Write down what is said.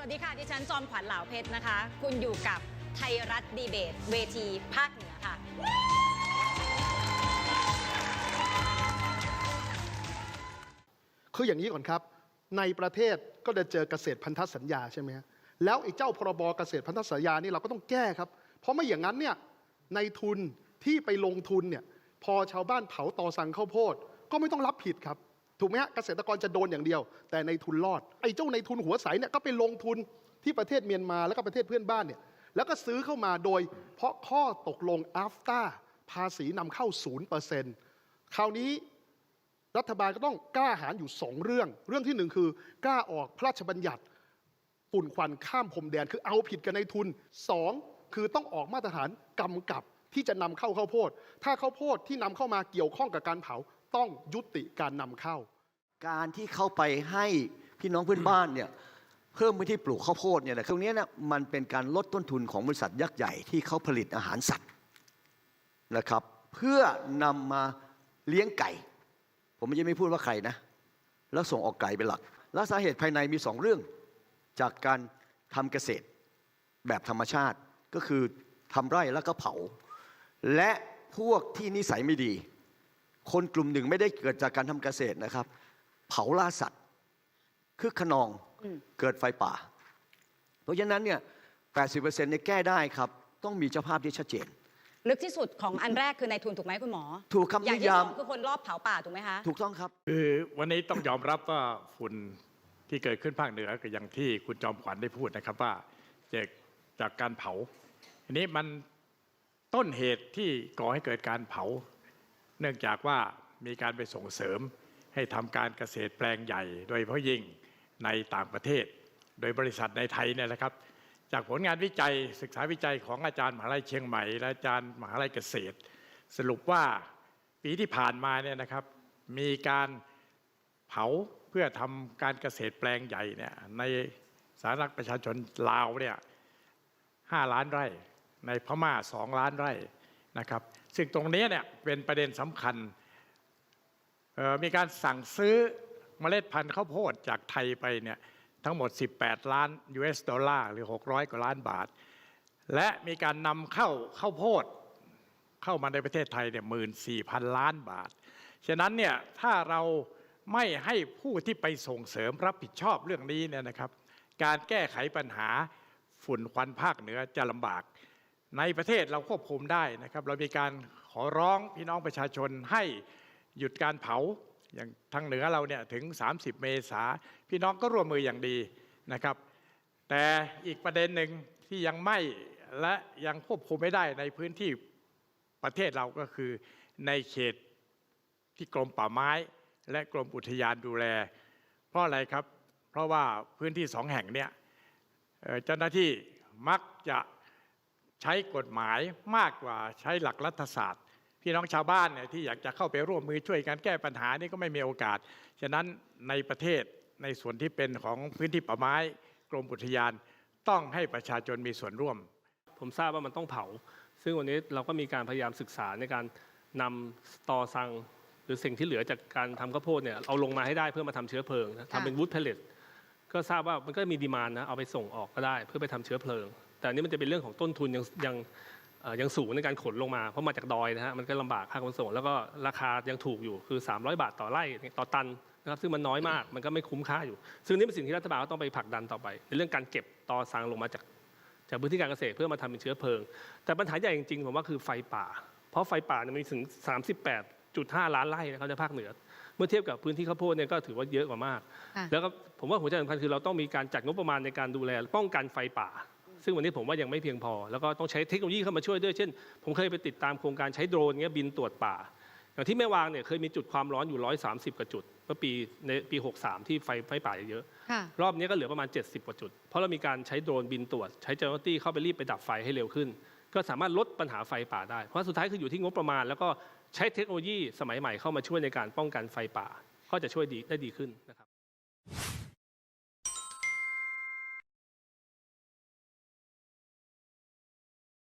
วัสดีค่ะ ดิฉันจอมขวัญเหลาเพชรนะคะ คุณอยู่กับไทยรัฐดีเบต เวทีภาคเหนือค่ะ คืออย่างนี้ก่อนครับ ในประเทศก็จะเจอเกษตรพันธสัญญาใช่ไหมฮะแล้วไอ้เจ้าพรบเกษตรพันธสัญญานี่เราก็ต้องแก้ครับ เพราะไม่อย่างนั้นเนี่ยในทุนที่ไปลงทุนเนี่ยพอชาวบ้านเผาตอสังข้าวโพด ก็ไม่ต้องรับผิดครับ ถูกไหมฮะเกษตรกรจะโดนอย่างเดียว แต่ในทุนรอดไอ้เจ้าในทุนหัวใสเนี่ยก็ไปลงทุนที่ประเทศเมียนมาแล้วก็ประเทศเพื่อนบ้านเนี่ยแล้วก็ซื้อเข้ามาโดย เพราะข้อตกลงอัฟตาภาษีนำเข้า0%คราวนี้รัฐบาลก็ต้องกล้าหาญอยู่สองเรื่อง เรื่องที่หนึ่งคือกล้าออกพระราชบัญญัติฝุ่นควันข้ามพรมแดนคือเอาผิดกันในทุนสองคือต้องออกมาตรฐานกำกับที่จะนำเข้าข้าวโพด ถ้าข้าวโพดที่นำเข้ามาเกี่ยวข้องกับการเผา ต้องยุติการนำเข้า การที่เข้าไปให้พี่น้องเพื่อนบ้านเนี่ยเพิ่มพื้นที่ปลูกข้าวโพดเนี่ยนะตรงนี้ยนะมันเป็นการลดต้นทุนของบริษัทยักษ์ใหญ่ที่เขาผลิตอาหารสัตว์นะครับเพื่อนำมาเลี้ยงไก่ ผมยังไม่พูดว่าใครนะ แล้วส่งออกไก่เป็นหลัก และสาเหตุภายในมีสองเรื่อง จากการทำเกษตรแบบธรรมชาติก็คือทำไร่แล้วก็เผา และพวกที่นิสัยไม่ดี คนกลุ่มหนึ่งไม่ได้เกิดจากการทำเกษตรนะครับ เผาล่าสัตว์คือขนองอืมเกิดไฟป่า เพราะฉะนั้นเนี่ย80%เนี่ยแก้ได้ครับ ต้องมีเจ้าภาพที่ชัดเจน ลึกที่สุดของอันแรกคือในทุนถูกไหมคุณหมอ ถูกคำอย่างนิที่ยาสมองคือคนรอบเผาป่าถูกไหมคะ ถูกต้องครับคือวันนี้ต้องยอมรับว่าฝุ่นที่เกิดขึ้นภาคเหนือก็อย่างที่คุณจอมขวัญได้พูดนะครับว่าจากจากการเผาอันนี้มันต้นเหตุที่ก่อให้เกิดการเผา เนื่องจากว่ามีการไปส่งเสริมให้ทำการเกษตรแปลงใหญ่ โดยเฉพาะยิ่งในต่างประเทศ โดยบริษัทในไทยเนี่ยนะครับ จากผลงานวิจัยศึกษาวิจัยของอาจารย์มหาลัยเชียงใหม่ และอาจารย์มหาลัยเกษตร สรุปว่าปีที่ผ่านมาเนี่ยนะครับ มีการเผาเพื่อทำการเกษตรแปลงใหญ่เนี่ยในสาธารณรัฐประชาชนลาวเนี่ยห้าล้านไร่ ในพม่าสองล้านไร่นะครับ ซึ่งตรงนี้เนี่ยเป็นประเด็นสำคัญ มีการสั่งซื้อเมล็ดพันธุ์ข้าวโพดจากไทยไปเนี่ยทั้งหมด 18 ล้าน US ดอลลาร์หรือ 600 กว่าล้านบาท และมีการนำเข้าข้าวโพดเข้ามาในประเทศไทยเนี่ยหมื่นสี่พันล้านบาท ฉะนั้นเนี่ยถ้าเราไม่ให้ผู้ที่ไปส่งเสริมรับผิดชอบเรื่องนี้เนี่ยนะครับ การแก้ไขปัญหาฝุ่นควันภาคเหนือจะลำบาก ในประเทศเราควบคุมได้นะครับ เรามีการขอร้องพี่น้องประชาชนให้หยุดการเผาอย่างทางเหนือเราเนี่ยถึง 30 เมษาพี่น้องก็ร่วมมืออย่างดีนะครับ แต่อีกประเด็นหนึ่งที่ยังไม่และยังควบคุมไม่ได้ในพื้นที่ประเทศเราก็คือในเขตที่กรมป่าไม้ และกรมอุทยานดูแล เพราะอะไรครับ เพราะว่าพื้นที่สองแห่งเนี่ยเอ่อเจ้าหน้าที่มักจะ ใช้กฎหมายมากกว่าใช้หลักรัฐศาสตร์ พี่น้องชาวบ้านเนี่ยที่อยากจะเข้าไปร่วมมือช่วยกันแก้ปัญหานี่ก็ไม่มีโอกาส ฉะนั้นในประเทศในส่วนที่เป็นของพื้นที่ป่าไม้กรมอุทยานต้องให้ประชาชนมีส่วนร่วม ผมทราบว่ามันต้องเผา ซึ่งวันนี้เราก็มีการพยายามศึกษาในการนำตอสังหรือสิ่งที่เหลือจากการทำข้าวโพดเนี่ยเอาลงมาให้ได้เพื่อมาทำเชื้อเพลิงนะทำเป็นวูดเพลเลตก็ทราบว่ามันก็มีดีมานนะเอาไปส่งออกก็ได้เพื่อไปทำเชื้อเพลิง แต่อันนี้มันจะเป็นเรื่องของต้นทุนยังยังเอ่อยังสูงในการขนลงมา เพราะมาจากดอยนะฮะมันก็ลำบากค่าขนส่ง แล้วก็ราคายังถูกอยู่คือ 300 บาทต่อไร่ต่อตันนะครับซึ่งมันน้อยมากมันก็ไม่คุ้มค่าอยู่ ซึ่งนี่เป็นสิ่งที่รัฐบาลก็ต้องไปผลักดันต่อไป ในเรื่องการเก็บตอสังลงมาจากจากพื้นที่การเกษตรเพื่อมาทำเป็นเชื้อเพลิง แต่ปัญหาใหญ่จริงๆผมว่าคือไฟป่า เพราะไฟป่าเนี่ยมีถึง 38.5 ล้านไร่นะครับในภาคเหนือ เมื่อเทียบกับพื้นที่ข้าวโพดเนี่ยก็ถือว่าเยอะกว่ามากค่ะแล้วก็ผมว่าหัวใจสำคัญคือเราต้องมีการจัดงบประมาณในการดูแลป้องกันไฟป่า ซึ่งวันนี้ผมว่ายังไม่เพียงพอ แล้วก็ต้องใช้เทคโนโลยีเข้ามาช่วยด้วย เช่น ผมเคยไปติดตามโครงการใช้โดรนเงี้ยบินตรวจป่า อย่างที่แม่วางเนี่ยเคยมีจุดความร้อนอยู่ 130 กว่าจุด เมื่อปีในปี 63 ที่ไฟไฟป่าเยอะค่ะรอบนี้ก็เหลือประมาณ 70 กว่าจุด เพราะเรามีการใช้โดรนบินตรวจ ใช้เจ้าหน้าที่เข้าไปรีบไปดับไฟให้เร็วขึ้น ก็สามารถลดปัญหาไฟป่าได้ เพราะสุดท้ายคืออยู่ที่งบประมาณ แล้วก็ใช้เทคโนโลยีสมัยใหม่เข้ามาช่วยในการป้องกันไฟป่า ก็จะช่วยดีได้ดีขึ้นนะครับ